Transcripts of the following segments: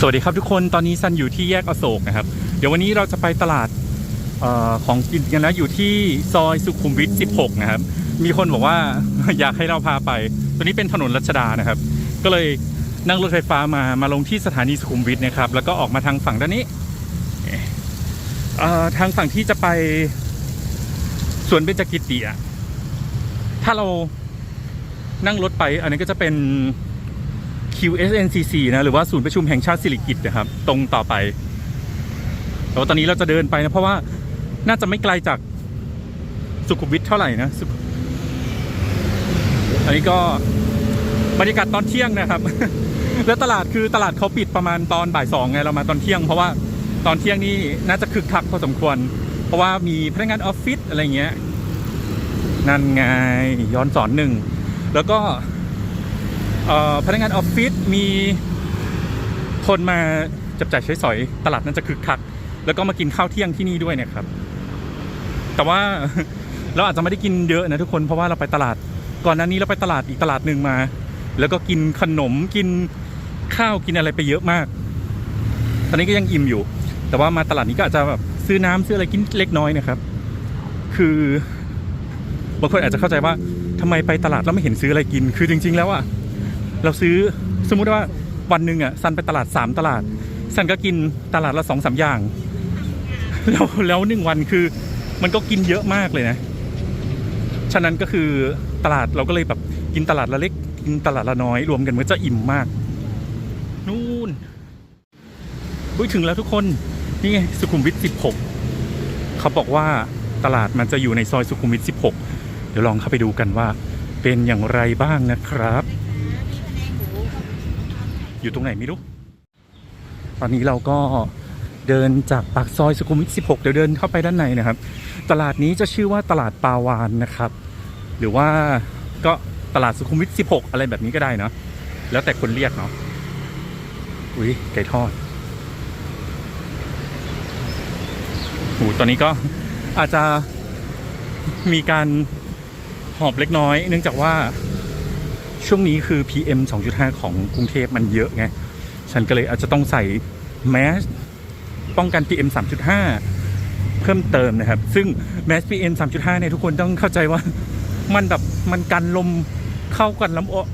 สวัสดีครับทุกคนตอนนี้ซันอยู่ที่แยกอโศกนะครับ เดี๋ยววันนี้เราจะไปตลาดออของกินกันแล้วอยู่ที่ซอยสุขุมวิท 16 นะครับ มีคนบอกว่าอยากให้เราพาไป ตัวนี้เป็นถนนรัชดานะครับ ก็เลยนั่งรถไฟฟ้ามามาลงที่สถานีสุขุมวิทนะครับ แล้วก็ออกมาทางฝั่งด้านนี้ทางฝั่งที่จะไปสวนเบญจกิติอะถ้าเรานั่งรถไปอันนี้ก็จะเป็น QSNCC นะหรือว่าศูนย์ประชุมแห่งชาติสิริกิติ์นะครับ ตรงต่อไปแต่ว่าตอนนี้เราจะเดินไปนะเพราะว่าน่าจะไม่ไกลจากสุขุมวิทเท่าไหร่นะอันนี้ก็บรรยากาศตอนเที่ยงนะครับ แล้วตลาดคือตลาดเขาปิดประมาณตอนบ่ายสองไงเรามาตอนเที่ยง เพราะว่าตอนเที่ยงนี่น่าจะคึกคักพอสมควร เพราะว่ามีพนักงานออฟฟิศอะไรเงี้ยนั่นไงย้อนสอนหนึ่งแล้วก็ พนักงานออฟฟิศมีคนมาจับจ่ายใช้สอยตลาดนั้นจะคึกคัก แล้วก็มากินข้าวเที่ยงที่นี่ด้วยนะครับ แต่ว่าเราอาจจะไม่ได้กินเยอะนะทุกคนเพราะว่าเราไปตลาดก่อนหน้านี้เราไปตลาดอีกตลาดหนึ่งมา แล้วก็กินขนมกินข้าวกินอะไรไปเยอะมาก ตอนนี้ก็ยังอิ่มอยู่ แต่ว่ามาตลาดนี้ก็อาจจะแบบซื้อน้ำซื้ออะไรกินเล็กน้อยนะครับ คือบางคนอาจจะเข้าใจว่าทำไมไปตลาดแล้วไม่เห็นซื้ออะไรกิน คือจริง ๆ แล้วอะ เราซื้อสมมุติว่าวันหนึ่งอะซันไปตลาดสามตลาดซันก็กินตลาดละสองสามอย่าง แล้วแล้วหนึ่งวันคือ มันก็กินเยอะมากเลยนะ ฉะนั้นก็คือตลาดเราก็เลยแบบกินตลาดละเล็ก กินตลาดละน้อยรวมกันมันจะอิ่มมาก นู่นอุ้ยถึงแล้วทุกคนนี่ไงสุขุมวิท16 เขาบอกว่าตลาดมันจะอยู่ในซอยสุขุมวิท16 เดี๋ยวลองเข้าไปดูกันว่า เป็นอย่างไรบ้างนะครับ อยู่ตรงไหนไม่รู้ ตอนนี้เราก็เดินจากปากซอยสุขุมวิท 16 เดี๋ยวเดินเข้าไปด้านในนะครับ ตลาดนี้จะชื่อว่าตลาดปาวานนะครับ หรือว่าก็ตลาดสุขุมวิท 16 อะไรแบบนี้ก็ได้เนาะ แล้วแต่คนเรียกเนาะ อุ้ยไก่ทอดโหตอนนี้ก็อาจจะมีการหอบเล็กน้อย เนื่องจากว่า ช่วงนี้คือ PM 2.5 ของกรุงเทพมันเยอะไง ฉันก็เลยอาจจะต้องใส่แมสป้องกัน PM 3.5 เพิ่มเติมนะครับ ซึ่งแมส PM 3.5 เนี่ยทุกคนต้องเข้าใจว่ามันแบบมันกันลมเข้ากันลมออก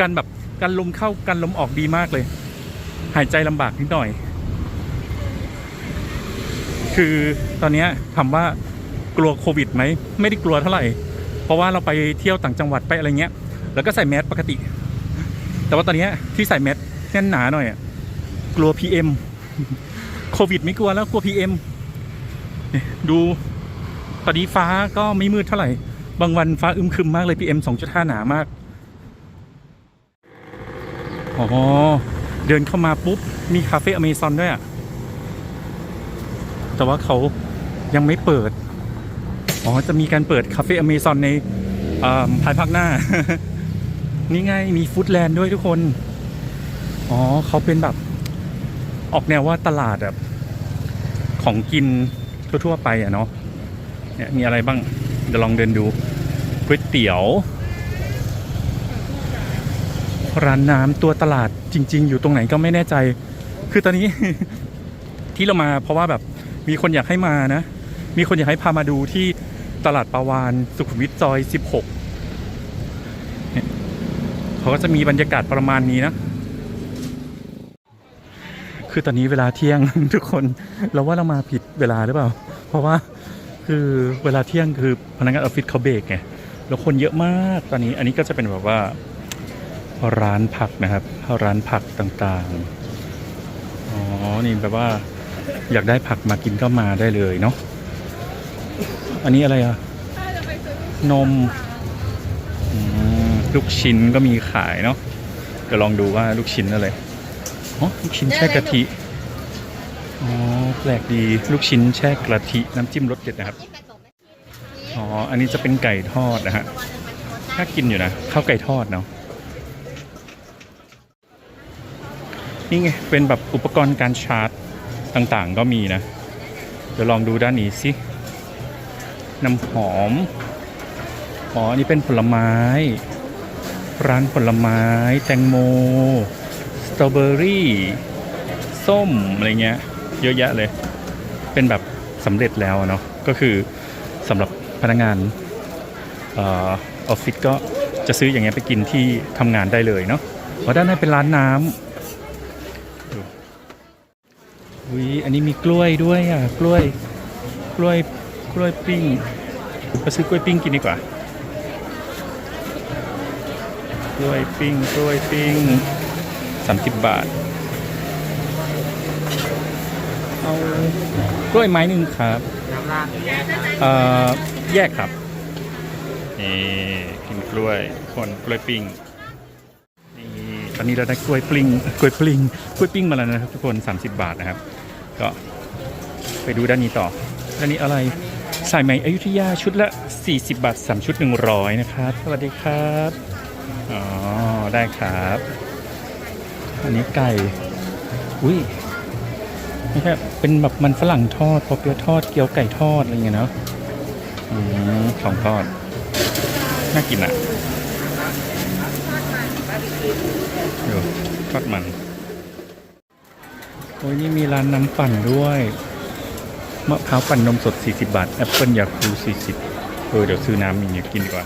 กันแบบกันลมเข้ากันลมออกดีมากเลย หายใจลำบากนิดหน่อย คือตอนนี้ถามว่ากลัวโควิดไหมไม่ได้กลัวเท่าไหร่ เพราะว่าเราไปเที่ยวต่างจังหวัดไปอะไรเงี้ย แล้วก็ใส่แมสปกติ แต่ว่าตอนนี้ที่ใส่แมสแน่นหนาหน่อยกลัว PM โควิดไม่กลัวแล้วกลัว PM เนี่ยดูตอนนี้ฟ้าก็ไม่มืดเท่าไหร่ บางวันฟ้าอึมครึมมากเลย PM 2.5 หนามากอ๋อเดินเข้ามาปุ๊บ มีคาเฟ่อเมซอนด้วยอะแต่ว่าเขายังไม่เปิด อ๋อ จะมีการเปิดคาเฟ่อเมซอนในภายภาคหน้า นี่ไงมีฟู้ดแลนด์ด้วยทุกคน อ๋อเขาเป็นแบบ ออกแนวว่าตลาดแบบ ของกินทั่วๆไปอะเนาะเนี่ยมีอะไรบ้าง เดี๋ยวลองเดินดูก๋วยเตี๋ยว ร้านน้ำตัวตลาดจริง ๆ อยู่ตรงไหนก็ไม่แน่ใจ คือตอนนี้ ที่เรามาเพราะว่าแบบมีคนอยากให้มานะ มีคนอยากให้พามาดูที่ตลาดปาวานสุขุมวิทซอย 16 เขาก็จะมีบรรยากาศประมาณนี้นะ คือตอนนี้เวลาเที่ยงทุกคนเราว่าเรามาผิดเวลาหรือเปล่า เพราะว่าคือเวลาเที่ยงคือพนักงานออฟฟิศเขาเบรกไงแล้วคนเยอะมากตอนนี้อันนี้ก็จะเป็นแบบว่าร้านผักนะครับร้านผักต่างๆ อ๋อ นี่แบบว่าอยากได้ผักมากินก็มาได้เลยเนาะ อันนี้อะไรอะนม อืม ลูกชิ้นก็มีขายเนาะเดี๋ยวลองดูว่าลูกชิ้นอะไรอ๋อลูกชิ้นแช่กะทิอ๋อแปลกดีลูกชิ้นแช่กะทิน้ำจิ้มรสเด็ดนะครับอ๋ออันนี้จะเป็นไก่ทอดนะฮะน่ากินอยู่นะข้าวไก่ทอดเนาะนี่ไงเป็นแบบอุปกรณ์การชาร์จต่างๆก็มีนะ เดี๋ยวลองดูด้านนี้สิน้ำหอม อ๋อ อันนี้เป็นผลไม้ ร้านผลไม้ แตงโม สตรอเบอรี่ ส้ม อะไรเงี้ย เยอะแยะเลย เป็นแบบสำเร็จแล้วเนาะ ก็คือสำหรับพนักงานออฟฟิศก็จะซื้ออย่างเงี้ยไปกินที่ทำงานได้เลยเนาะเพราะด้านในเป็นร้านน้ำอุ้ยอันนี้มีกล้วยด้วยอะ กล้วย กล้วย กล้วยปิ้งไปซื้อกล้วยปิ้งกินดีกว่า ก ล้วยปิ้งกล้วยปิ้งสามสิบบาท เอากล้วยไม้หนึ่งครับน้ำราดหรือแยกเอ่อแยกครับนี่กินกล้วยคนกล้วยปิ้งนี่ตอนนี้เราได้กล้วยปิ้งกล้วยปิ้งกล้วยปิ้งมาแล้วนะครับทุกคน 30 บาทนะครับ ก็ไปดูด้านนี้ต่อด้านนี้อะไรสายไหมอยุธยาชุดละ 40 บาท 3 ชุด 100 นะครับ สวัสดีครับ อ๋อ ได้ครับ อันนี้ไก่ อุ้ยไม่ใช่เป็นแบบมันฝรั่งทอดปอเปียทอด เกี๊ยวไก่ทอด อะไรเงี้ยเนาะอืมของทอด น่ากินอะดูทอดมัน โอ้ยนี่มีร้านน้ำปั่นด้วยมะพร้าวปั่นนมสด 40 บาท แอปเปิลยาคู40 เออ เดี๋ยวซื้อน้ำอย่างเงี้ยกินดีกว่า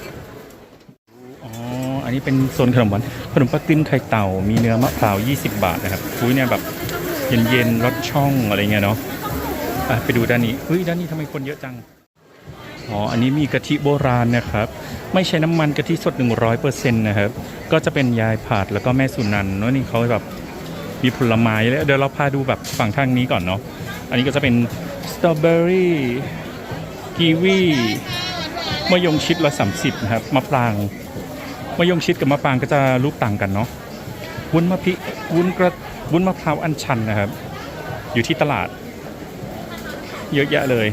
อันนี้เป็นโซนขนมหวานขนมปักติ้นไข่เต่า มีเนื้อมะพร้าว 20 บาทนะครับอุ้ยเนี่ยแบบเย็นๆรสช่องอะไรเงี้ยเนาะะไปดูด้านนี้เฮ้ยด้านนี้ทำไมคนเยอะจังอ๋ออันนี้มีกะทิโบราณนะครับ ไม่ใช้น้ำมันกะทิสด 100%นะครับ ก็จะเป็นยายผาดแล้วก็แม่สุนันท์เนาะนี่เขาแบบมีผลไม้แล้วเดี๋ยวเราพาดูแบบฝั่งทางนี้ก่อนเนาะอันนี้ก็จะเป็นสตรอเบอรี่กีวีมะยงชิดละ30นะครับมะปราง มะยงชิดกับมะปรางก็จะรูปต่างกันเนาะวุ้นมะพริวุ้นกระวุ้นมะพร้าวอัญชันนะครับ อยู่ที่ตลาด เยอะแยะเลย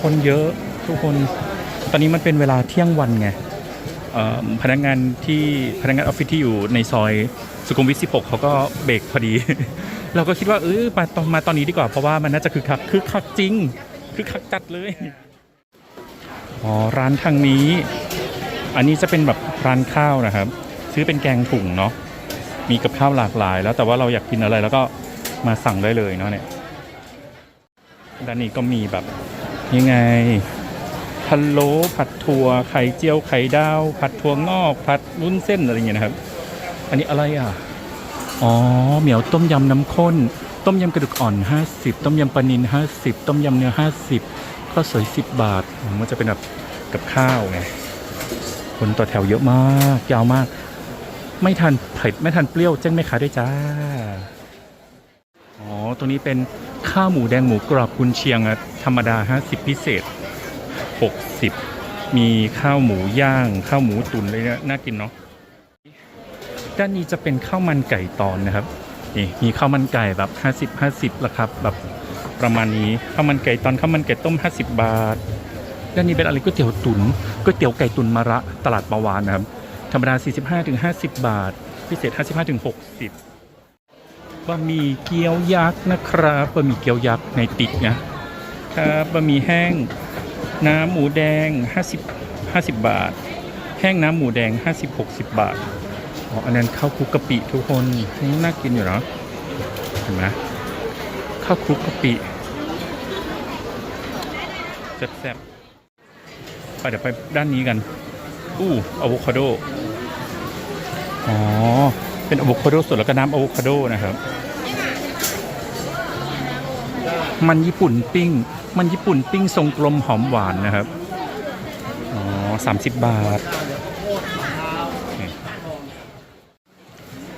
คนเยอะทุกคน ตอนนี้มันเป็นเวลาเที่ยงวันไงพนักงานที่พนักงานออฟฟิศที่อยู่ในซอยสุขุมวิท 16 เขาก็เบรกพอดี เราก็คิดว่าเออมาตอนมาตอนนี้ดีกว่า เพราะว่ามันน่าจะคึกคักคึกคักจริงคึกคักจัดเลย อ๋อ ร้านทางนี้ อันนี้จะเป็นแบบร้านข้าวนะครับ ซื้อเป็นแกงถุงเนาะมีกับข้าวหลากหลาย แล้วแต่ว่าเราอยากกินอะไรแล้วก็มาสั่งได้เลยเนาะเนี่ยด้านนี้ก็มีแบบยังไงพะโล้ผัดถั่วไข่เจียวไข่ดาว ผัดถั่วงอกผัดวุ้นเส้นอะไรอย่างเงี้ยนะครับ อันนี้อะไรอะอ๋อเหมียวต้มยำน้ำข้น ต้มยำกระดูกอ่อน 50 ต้มยำปลานิล50 ต้มยำเนื้อ 50ข้าวสวย 10 บาท มันจะเป็นแบบกับข้าวไง คนต่อแถวเยอะมากยาวมาก ไม่ทันเผ็ดไม่ทันเปรี้ยวแจ้งแม่ค้าด้วยจ้าอ๋อตัวนี้เป็นข้าวหมูแดงหมูกรอบกุนเชียงธรรมดา 50 พิเศษ 60 มีข้าวหมูย่าง ข้าวหมูตุ๋นเลยนี่ยน่ากินเนาะด้านนี้จะเป็นข้าวมันไก่ตอนนะครับนี่มีข้าวมันไก่แบบ 50 50ละครับแบบประมาณนี้ข้าวมันไก่ตอนข้าวมันไก่ต้ม 50 บาท ด้านนี้เป็นอะไรก๋วยเตี๋ยวตุ๋นก๋วยเตี๋ยวไก่ตุ๋นมะระตลาดปาวานนะครับ ธรรมดา 45-50 บาท พิเศษ 55-60บะหมี่เกี๊ยวยักษ์นะครับบะหมี่เกี๊ยวยักษ์ในติ๊กนะครับบะหมี่แห้งน้ำหมูแดง 50 50 บาท แห้งน้ำหมูแดง 50 60 บาทอ๋ออันนั้นข้าวคลุกกะปิทุกคนน่ากินอยู่เนาะเห็นไหมข้าวคลุกกะปิแซ่บๆ ไปเดี๋ยวไปด้านนี้กัน อู้อะโวคาโด อ๋อ เป็นอะโวคาโดสดแล้วก็น้ำอะโวคาโดนะครับ มันญี่ปุ่นปิ้ง มันญี่ปุ่นปิ้งทรงกลมหอมหวานนะครับ อ๋อสามสิบบาท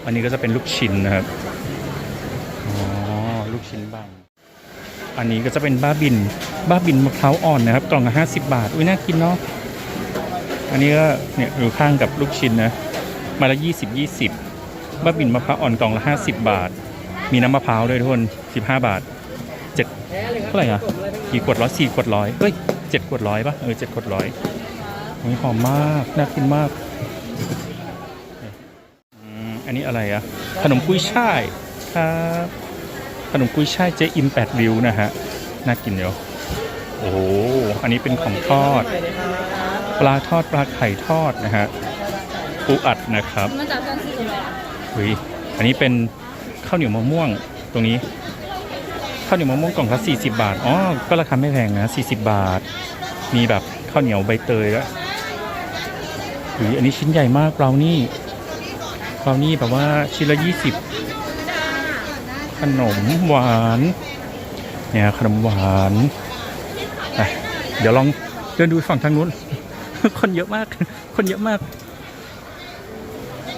อันนี้ก็จะเป็นลูกชิ้นนะครับ อ๋อ ลูกชิ้นบาง อันนี้ก็จะเป็นบ้าบิน บ้าบินมะพร้าวอ่อนนะครับกล่องละห้าสิบบาท อุ้ยน่ากินเนาะ อันนี้ก็เนี่ยอยู่ข้างกับลูกชิ้นนะ มาละยี่สิบยี่สิบบ้าบินมะพร้าวอ่อนกล่องละห้าสิบบาท มีน้ำมะพร้าวด้วยทุกคนสิบห้าบาทเจ็ดเท่าไหร่อะกี่ขวดร้อยสี่ขวดร้อยเฮ้ยเจ็ดขวดร้อยปะเออเจ็ดขวดร้อยโอ้ยหอมมาก น่ากินมากอันนี้อะไรอะขนมกุ้ยช่ายครับ ขนมกุ้ยช่ายเจ๊อิมแปดริวนะฮะ น่ากินเดี๋ยว โอ้โหอันนี้เป็นของทอด ปลาทอดปลาไข่ทอดนะฮะปูอัดนะครับมันจากกันสี่เลยอะเฮ้ยอันนี้เป็นข้าวเหนียวมะม่วงตรงนี้ ข้าวเหนียวมะม่วงกล่องละ40 บาท อ๋อ ก็ราคาไม่แพงนะ 40 บาท มีแบบข้าวเหนียวใบเตยแล้วหรืออันนี้ชิ้นใหญ่มากเรานี่เรานี่แบบว่าชิ้นละ 20 ขนมหวาน เนี่ยขนมหวานไปเดี๋ยวลองเดินดูฝั่งทางนู้น คนเยอะมาก คนเยอะมาก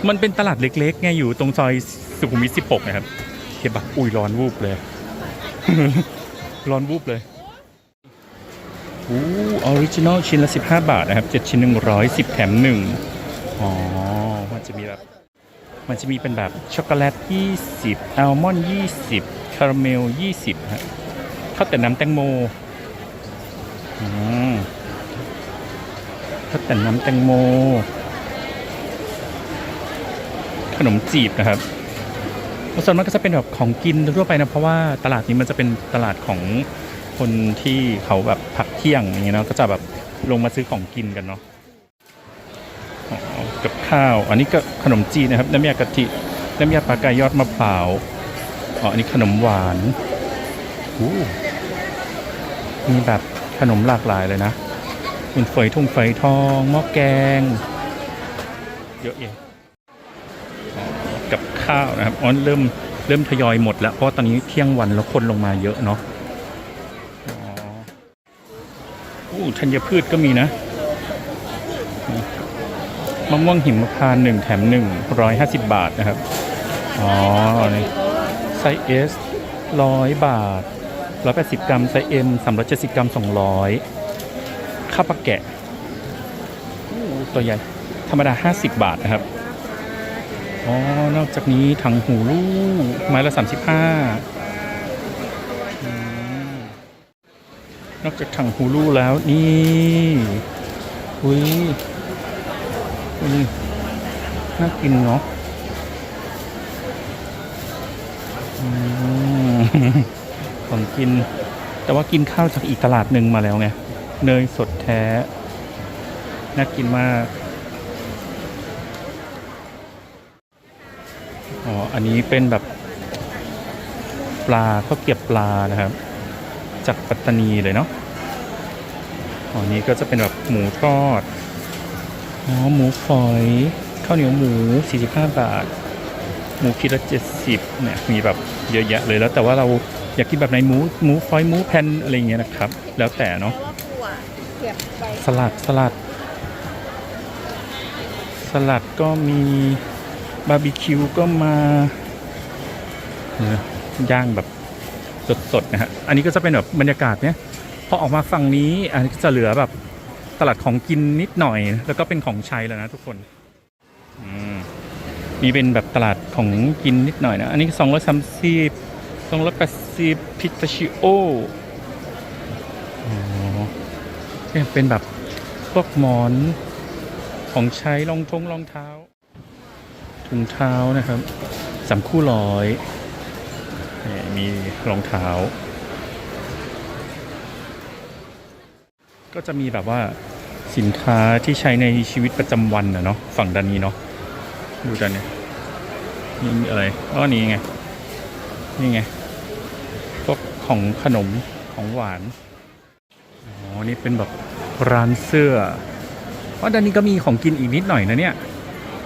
มันเป็นตลาดเล็กๆไงอยู่ตรงซอยสุขุมวิท16นะครับเห็นปะอุ้ยร้อนวูบเลย ร้อนวูบเลยอู้ออริจินอลชิ้นละ 15 บาทนะครับ 7 ชิ้น 110 แถม 1 อ๋อ มันจะมีแบบ มันจะมีเป็นแบบช็อกโกแลต 20 อัลมอนด์ 20 คาราเมล 20 ฮะข้าวแต่น้ำแตงโมอืมข้าวแต่น้ำแตงโม ขนมจีบนะครับส่วนมากก็จะเป็นแบบของกินทั่วไปนะ เพราะว่าตลาดนี้มันจะเป็นตลาดของคนที่เขาแบบพักเที่ยงอย่างเงี้ยเนาะก็จะแบบลงมาซื้อของกินกันเนาะ กับข้าว อันนี้ก็ขนมจีนนะครับ น้ำยากะทิ น้ำยาปลากายยอดมะพร้าวอ๋ออันนี้ขนมหวานอู้มีแบบขนมหลากหลายเลยนะเป็นฝอยทุ่งฝอยทองหม้อแกง เยอะแยะกับข้าวนะครับอ๋อเริ่มเริ่มทยอยหมดแล้ว เพราะตอนนี้เที่ยงวันแล้วคนลงมาเยอะเนาะอ๋ออู้ธัญพืชก็มีนะ มะม่วงหิมพานต์หนึ่งแถมหนึ่งร้อยห้าสิบบาทนะครับ อ๋อนี่ไซส์เอสร้อยบาทร้อยแปดสิบกรัมไซส์เอ็มสามร้อยเจ็ดสิบกรัมสองร้อยข้าวปลาแกะ ตัวใหญ่ ธรรมดาห้าสิบบาทนะครับ อ๋อ นอกจากนี้ถังหูลูกไม้ละสามสิบห้านอกจากถังหูลูแล้วนี่อุ้ย อุ้ยน่ากินเนาะอืมของกิน แต่ว่ากินข้าวจากอีกตลาดหนึ่งมาแล้วไง เนยสดแท้ น่ากินมาก อ๋อ อันนี้เป็นแบบปลาข้าวเกรียบปลานะครับ จากปัตตานีเลยเนาะอ๋อนี้ก็จะเป็นแบบหมูทอด อ๋อหมูฝอยข้าวเหนียวหมู 45 บาท หมูคิดละ70เนี่ยมีแบบเยอะแยะเลยแล้วแต่ว่าเราอยากกินแบบไหนหมูหมูฝอยหมูแผ่นอะไรอย่างเงี้ยนะครับ แล้วแต่เนาะแล้วก็ถั่วเก็บไปสลัดสลัด สลัดก็มีบาร์บีคิวก็มาเนี่ยย่างแบบสดๆนะฮะอันนี้ก็จะเป็นแบบบรรยากาศเนี้ยพอออกมาฝั่งนี้อันนี้ก็จะเหลือแบบ ตลาดของกินนิดหน่อย แล้วก็เป็นของใช้แล้วนะทุกคนมีเป็นแบบตลาดของกินนิดหน่อยนะ อันนี้สองร้อยสามสิบสองร้อยแปดสิบพิตาชิโออ๋อเนี่ยเป็นแบบพวกหมอนของใช้รองทงรองเท้า ถุงเท้านะครับสามคู่ร้อย มีรองเท้า ก็จะมีแบบว่าสินค้าที่ใช้ในชีวิตประจำวันนะเนาะฝั่งด้านนี้เนาะดูด้านนี้นี่มีอะไรอ๋อนี่ไงนี่ไงพวกของขนมของหวานอ๋อนี่เป็นแบบร้านเสื้อเพราะด้านนี้ก็มีของกินอีกนิดหน่อยนะเนี่ย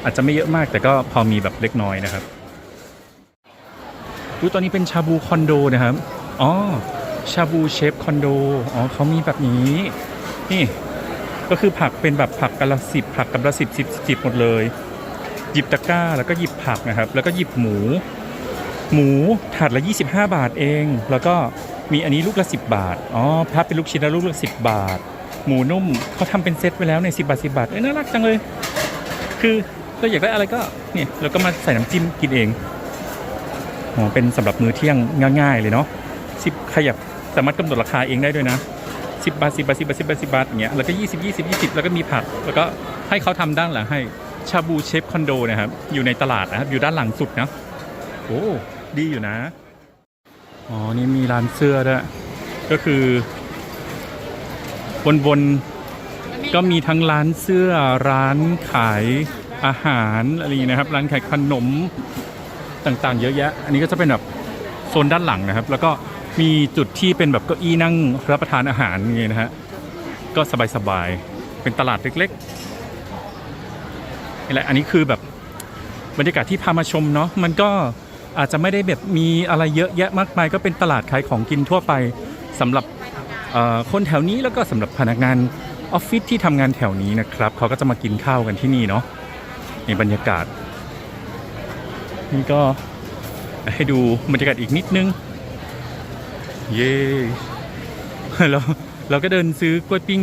อาจจะไม่เยอะมากแต่ก็พอมีแบบเล็กน้อยนะครับดูตอนนี้เป็นชาบูคอนโดนะครับ อ๋อ ชาบูเชฟคอนโด อ๋อเขามีแบบนี้ นี่ก็คือผักเป็นแบบผักกะละสิบผักกับละสิบสิบสิบหมดเลย หยิบตะกร้าแล้วก็หยิบผักนะครับ แล้วก็หยิบหมู หมูถาดละ 25 บาทเอง แล้วก็มีอันนี้ลูกละ 10 บาทอ๋อถ้าเป็นลูกชิ้นแล้วลูกละ10 บาท หมูนุ่มเขาทำเป็นเซตไว้แล้วใน10บาท10บาทเอ้ยน่ารักจังเลย คือเราอยากได้อะไรก็เนี่ยเราก็มาใส่น้ำจิ้มกินเองอ๋อเป็นสำหรับมื้อเที่ยงง่าย ๆ เลยเนาะ10ขยับสามารถกำหนดราคาเองได้ด้วยนะ 10 บาท 10 บาท 10 บาท 10 บาท 10 บาทอย่างเงี้ยแล้วก็ 20 20 20 แล้วก็มีผัก แล้วก็ให้เขาทำด้านหลังให้ชาบูเชฟคอนโดนะครับ อยู่ในตลาดนะครับ อยู่ด้านหลังสุดนะโอ้ดีอยู่นะ อ๋อ นี่มีร้านเสื้อด้วย ก็คือวนๆ ก็มีทั้งร้านเสื้อร้านขายอาหารอะไรอย่างนี้นะครับ ร้านขายขนมต่างๆ เยอะแยะ อันนี้ก็จะเป็นแบบโซนด้านหลังนะครับ แล้วก็ มีจุดที่เป็นแบบเก้าอี้นั่งรับประทานอาหารอย่างเงี้ยนะฮะ ก็สบายๆ เป็นตลาดเล็กๆนี่แหละอันนี้คือแบบบรรยากาศที่พามาชมเนาะมันก็อาจจะไม่ได้แบบมีอะไรเยอะแยะมากมาย ก็เป็นตลาดขายของกินทั่วไปสำหรับคนแถวนี้แล้วก็สำหรับพนักงานออฟฟิศที่ทำงานแถวนี้นะครับเขาก็จะมากินข้าวกันที่นี่เนาะในบรรยากาศ นี่ก็ให้ดูบรรยากาศอีกนิดนึง เย้เราเราก็เดินซื้อกล้วยปิ้ง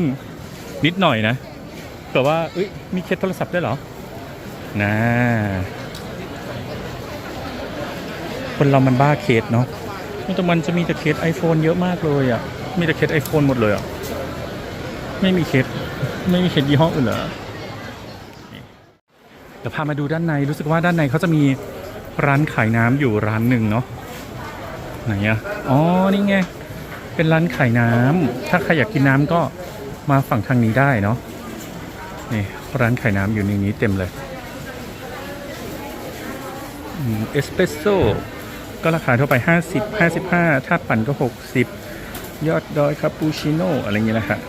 นิดหน่อยนะแต่ว่าเอ้ยมีเคสโทรศัพท์ได้เหรอนะคนเรามันบ้าเคสเนาะแต่มันจะมีแต่เคส iPhone เยอะมากเลยอะ่ะ มีแต่เคส iPhone หมดเลยอะ่ะ ไม่มีเคสไม่มีเคสยี่ห้ออื่นเหรอเดี๋ยวพามาดูด้านในรู้สึกว่าด้านในเขาจะมีร้านขายน้ำอยู่ร้านหนึ่งเนาะ ไหนอะอ๋อ นี่ไง เป็นร้านขายน้ำถ้าใครอยากกินน้ำก็มาฝั่งทางนี้ได้เนาะ นี่ร้านขายน้ำอยู่ในนี้เต็มเลยเอสเปรสโซ่ก็ราคาทั่วไป 50 55 ถ้าปั่นก็ 60 ยอดดอยคาปูชิโน่อะไรเงี้ยแหละค่ะ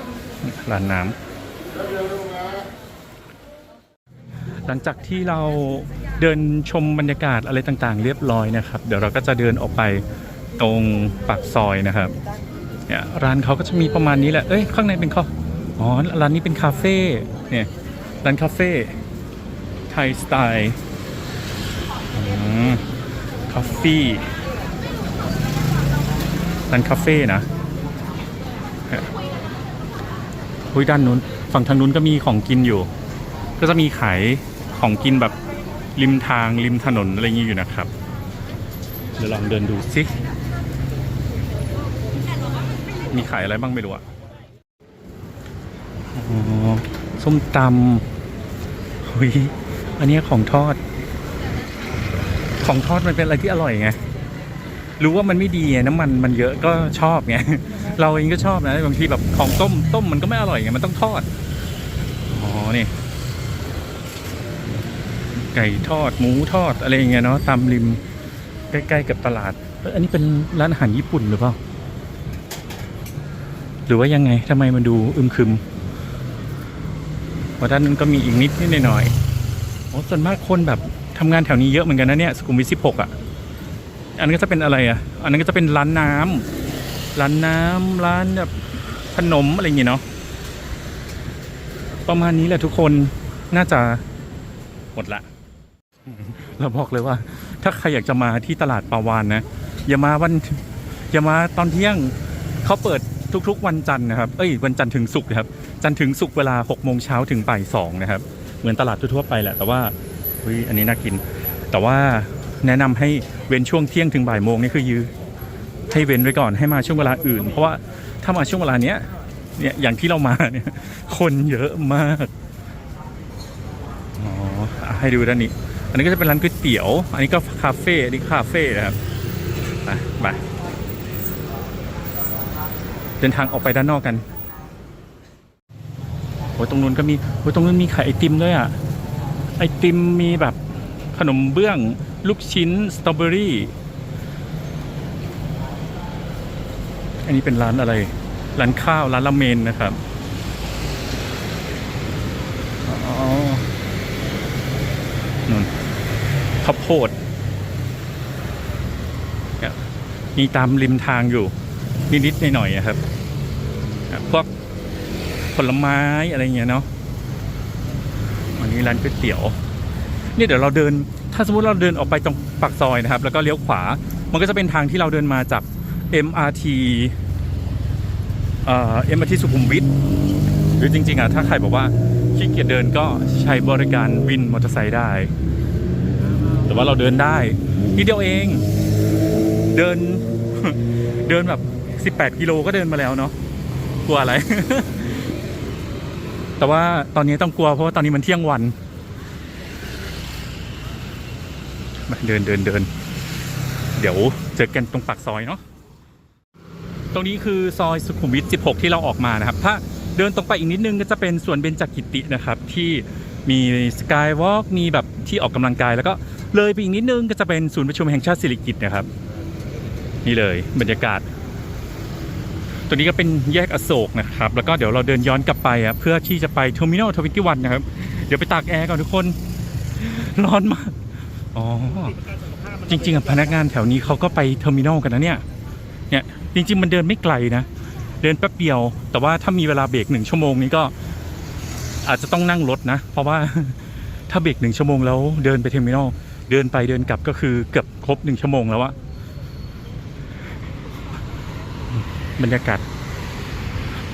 ร้านน้ำหลังจากที่เราเดินชมบรรยากาศอะไรต่างๆ เรียบร้อยนะครับ เดี๋ยวเราก็จะเดินออกไป ตรงปากซอยนะครับเนี่ยร้านเขาก็จะมีประมาณนี้แหละ เอ้ยข้างในเป็นเข้ออ๋อร้านนี้เป็นคาเฟ่เนี่ยร้านคาเฟ่ไทยสไตล์คาเฟ่ร้านคาเฟ่นะหุ้ยด้านนู้นฝั่งทางนู้นก็มีของกินอยู่ ก็จะมีขายของกินแบบริมทางริมถนนอะไรอย่างนี้อยู่นะครับ เดี๋ยวลองเดินดูสิ มีขายอะไรบ้างไม่รู้อะอ๋อส้มตำเฮ้ยอันเนี้ยของทอด ของทอดมันเป็นอะไรที่อร่อยไง รู้ว่ามันไม่ดีไงน้ำมันมันเยอะก็ชอบไง เราเองก็ชอบนะบางทีแบบของต้มต้มมันก็ไม่อร่อยไงมันต้องทอด อ๋อนี่ไก่ทอดหมูทอดอะไรอย่างเงี้ยเนาะตามริมใกล้ๆกับตลาด อันนี้เป็นร้านอาหารญี่ปุ่นหรือเปล่า หรือว่ายังไงทำไมมันดูอึมครึมว่าด้านนั้นก็มีอีกนิดนิดหน่อยๆโอ้ส่วนมากคนแบบทำงานแถวนี้เยอะเหมือนกันนะเนี่ยสุขุมวิทสิบหกอะ อันนั้นก็จะเป็นอะไรอะ อันนั้นก็จะเป็นร้านน้ำร้านน้ำร้านแบบขนมอะไรอย่างเงี้ยเนาะ ประมาณนี้แหละทุกคน น่าจะหมดละ เราบอกเลยว่า ถ้าใครอยากจะมาที่ตลาดปาวานนะ อย่ามาวัน อย่ามาตอนเที่ยง เขาเปิด ทุกๆ วันจันทร์นะครับ เอ้ยวันจันทร์ถึงศุกร์นะครับ จันทร์ถึงศุกร์เวลา6โมงเช้าถึงบ่ายสองนะครับ เหมือนตลาดทั่วๆไปแหละ แต่ว่าเฮ้ยอันนี้น่ากิน แต่ว่าแนะนำให้เว้นช่วงเที่ยงถึงบ่ายโมงนี่คือยื้อให้เว้นไว้ก่อนให้มาช่วงเวลาอื่น เพราะว่าถ้ามาช่วงเวลาเนี้ยเนี่ยอย่างที่เรามาเนี่ยคนเยอะมากอ๋อให้ดูด้านนี้ อันนี้ก็จะเป็นร้านก๋วยเตี๋ยว อันนี้ก็คาเฟ่อันนี้คาเฟ่นะครับไปไป เดินทางออกไปด้านนอกกันโอ้ยตรงนู้นก็มีโอ้ยตรงนู้นมีขายไอติมด้วยอะ ไอติมมีแบบขนมเบื้อง ลูกชิ้น สตรอเบอรี่ อันนี้เป็นร้านอะไร ร้านข้าว ร้านราเมนนะครับอ๋อนู่นข้าวโพดมีตามริมทางอยู่ นิดๆหน่อยๆครับ ผลไม้อะไรเงี้ยเนาะอันนี้ร้านก๋วยเตี๋ยวนี่เดี๋ยวเราเดิน ถ้าสมมติเราเดินออกไปตรงปากซอยนะครับ แล้วก็เลี้ยวขวา มันก็จะเป็นทางที่เราเดินมาจาก MRT เอ่อ MRT สุขุมวิทหรือจริงๆอะถ้าใครบอกว่าขี้เกียจเดินก็ใช้บริการวินมอเตอร์ไซค์ได้ แต่ว่าเราเดินได้นิดเดียวเอง เดินเดินแบบ 18 กิโลก็เดินมาแล้วเนาะกลัวอะไร แต่ว่าตอนนี้ต้องกลัวเพราะว่าตอนนี้มันเที่ยงวันเดินเดินเดิน เดี๋ยวเจอกันตรงปากซอยเนาะตรงนี้คือซอยสุขุมวิท 16 ที่เราออกมานะครับ ถ้าเดินตรงไปอีกนิดนึงก็จะเป็นสวนเบญจกิตินะครับ ที่มีสกายวอล์กมีแบบที่ออกกำลังกาย แล้วก็เลยไปอีกนิดนึงก็จะเป็นศูนย์ประชุมแห่งชาติสิริกิตินะครับ นี่เลยบรรยากาศ ตัวนี้ก็เป็นแยกอโศกนะครับ แล้วก็เดี๋ยวเราเดินย้อนกลับไปอะเพื่อที่จะไปเทอร์มินอลทวินตี้วันนะครับ เดี๋ยวไปตากแอร์ก่อนทุกคน ร้อนมาก อ๋อ จริง ๆอะพนักงานแถวนี้เขาก็ไปเทอร์มินอลกันนะเนี่ย เนี่ย จริง ๆ มันเดินไม่ไกลนะ เดินแป๊บเดียว แต่ว่าถ้ามีเวลาเบรกหนึ่งชั่วโมงนี้ก็ อาจจะต้องนั่งรถนะ เพราะว่าถ้าเบรกหนึ่งชั่วโมงแล้วเดินไปเทอร์มินอลเดินไปเดินกลับก็คือเกือบครบหนึ่งชั่วโมงแล้วอะ บรรยากาศ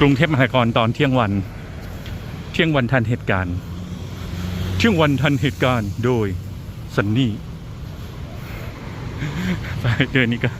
กรุงเทพมหานครตอนเที่ยงวัน เที่ยงวันทันเหตุการณ์ เที่ยงวันทันเหตุการณ์โดยสันนี่ไปเดือนนี้ก็